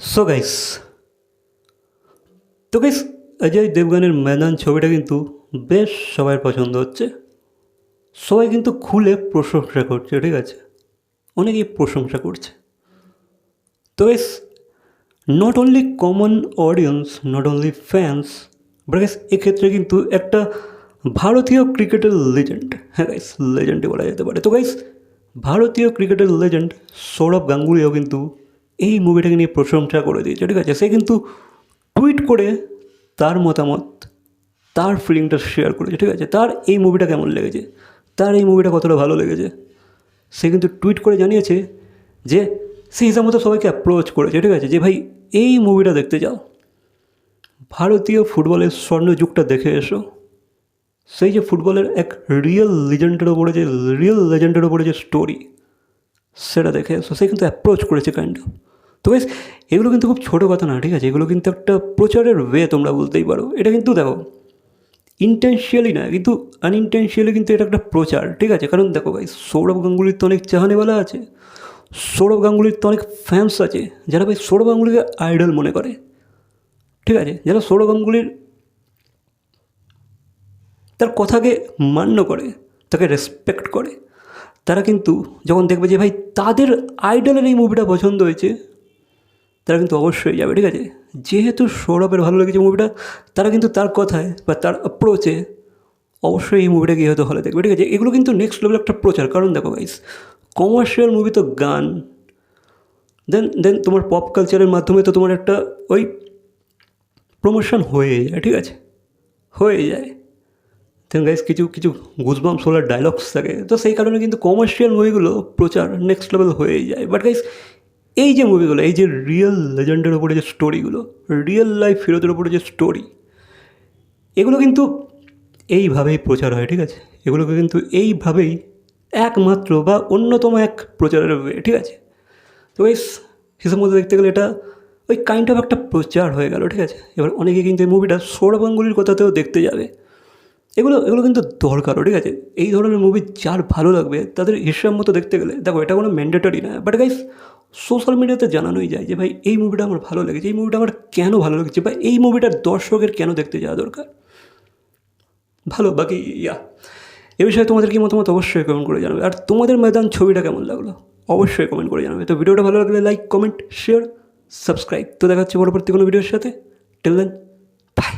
So guys তো guys Ajay দেবগানের ময়দান ছবিটা কিন্তু বেশ সবাই পছন্দ হচ্ছে। সবাই কিন্তু খুলে প্রশংসা করছে, ঠিক আছে? অনেকেই প্রশংসা করছে। তো guys not only common audience not only fans but guys এক্ষেত্রে কিন্তু একটা ভারতীয় ক্রিকেটের লেজেন্ড হ্যাঁ গাইস লেজেন্ডই বলা যেতে পারে। তো গাইস ভারতীয় ক্রিকেটের লেজেন্ড সৌরভ গাঙ্গুলিও কিন্তু এই মুভিটাকে নিয়ে প্রশংসা করে দিয়েছে, ঠিক আছে? সে কিন্তু টুইট করে তার মতামত, তার ফিলিংটা শেয়ার করেছে, ঠিক আছে? তার এই মুভিটা কেমন লেগেছে? তার এই মুভিটা কতটা ভালো লেগেছে? সে কিন্তু টুইট করে জানিয়েছে যে সে হিসাব মতো সবাইকে অ্যাপ্রোচ করেছে, ঠিক আছে? যে ভাই, এই মুভিটা দেখতে যাও। ভারতীয় ফুটবলের স্বর্ণযুগটা দেখে এসো। সেই যে ফুটবলের এক রিয়েল লিজেন্ডের ওপরে যে রিয়েল লেজেন্ডের ওপরে যে স্টোরি সেটা দেখে সো সে কিন্তু অ্যাপ্রোচ করেছে কাইন্ড তো বেশ এগুলো কিন্তু খুব ছোটো কথা না, ঠিক আছে? এগুলো কিন্তু একটা প্রচারের ওয়ে তোমরা বলতেই পারো। এটা কিন্তু দেখো ইন্টেনশিয়ালি না, কিন্তু আনইনটেনশিয়ালি কিন্তু এটা একটা প্রচার, ঠিক আছে? কারণ দেখো ভাই সৌরভ গাঙ্গুলির তো অনেক চাহানেওয়ালা আছে। সৌরভ গাঙ্গুলির তো অনেক ফ্যান্স আছে, যারা ভাই সৌরভ গাঙ্গুলিকে আইডল মনে করে। ঠিক আছে? যারা সৌরভ গাঙ্গুলির তার কথাকে মান্য করে, তাকে রেসপেক্ট করে। তারা কিন্তু যখন দেখবে যে ভাই তাদের আইডলের এই মুভিটা পছন্দ হয়েছে, তারা কিন্তু অবশ্যই যাবে, ঠিক আছে? যেহেতু সৌরভের ভালো লেগেছে মুভিটা তারা কিন্তু তার কথায় বা তার অ্যাপ্রোচে অবশ্যই এই মুভিটা গিয়ে হয়তো হলে দেখবে, ঠিক আছে? এগুলো কিন্তু নেক্সট লেভেল একটা প্রচার। কারণ দেখো গাইস কমার্শিয়াল মুভি তো গান। দেন দেন তোমার পপ কালচারের মাধ্যমে তো তোমার একটা ওই প্রমোশন হয়ে যায়, ঠিক আছে? হয়ে যায়। দেন গাইস কিছু কিছু গুজবাম সোলার ডায়লগস থাকে। তো সেই কারণে কিন্তু কমার্শিয়াল মুভিগুলো প্রচার নেক্সট লেভেল হয়েই যায়। বাট গাইস এই যে মুভিগুলো এই যে রিয়েল লেজেন্ডের ওপরে যে স্টোরিগুলো রিয়েল লাইফ হিরোদের ওপরে যে স্টোরি এগুলো কিন্তু এইভাবেই প্রচার হয়, ঠিক আছে? এগুলোকে কিন্তু এইভাবেই একমাত্র বা অন্যতম এক প্রচারের ঠিক আছে? তো এই হিসেব মধ্যে দেখতে গেলে এটা ওই কাইন্ড অফ একটা প্রচার হয়ে গেল, ঠিক আছে? এবার অনেকে কিন্তু এই মুভিটা সৌরভ গাঙ্গুলির কথাতেও দেখতে যাবে। এগুলো এগুলো কিন্তু দরকারও, ঠিক আছে? এই ধরনের মুভি যার ভালো লাগবে, তাদের হিসাব মতো দেখতে গেলে, দেখো, এটা কোনো ম্যান্ডেটরি না বাট গাইস সোশ্যাল মিডিয়াতে জানানোই যায় যে, ভাই, এই মুভিটা আমার ভালো লেগেছে, এই মুভিটা আমার কেন ভালো লেগেছে? বা, এই মুভিটার দর্শকের কেন দেখতে যাওয়া দরকার? ভালো, বাকি, ইয়া। এ বিষয়ে তোমাদের কি মতামত? অবশ্যই কমেন্ট করে জানাবে। আর তোমাদের ময়দান ছবিটা কেমন লাগল? অবশ্যই কমেন্ট করে জানাবে। তো ভিডিওটা ভালো লাগলে লাইক কমেন্ট শেয়ার সাবস্ক্রাইব তো দেখা হচ্ছে পরবর্তী কোনো ভিডিওর সাথে। টেল দেন বাই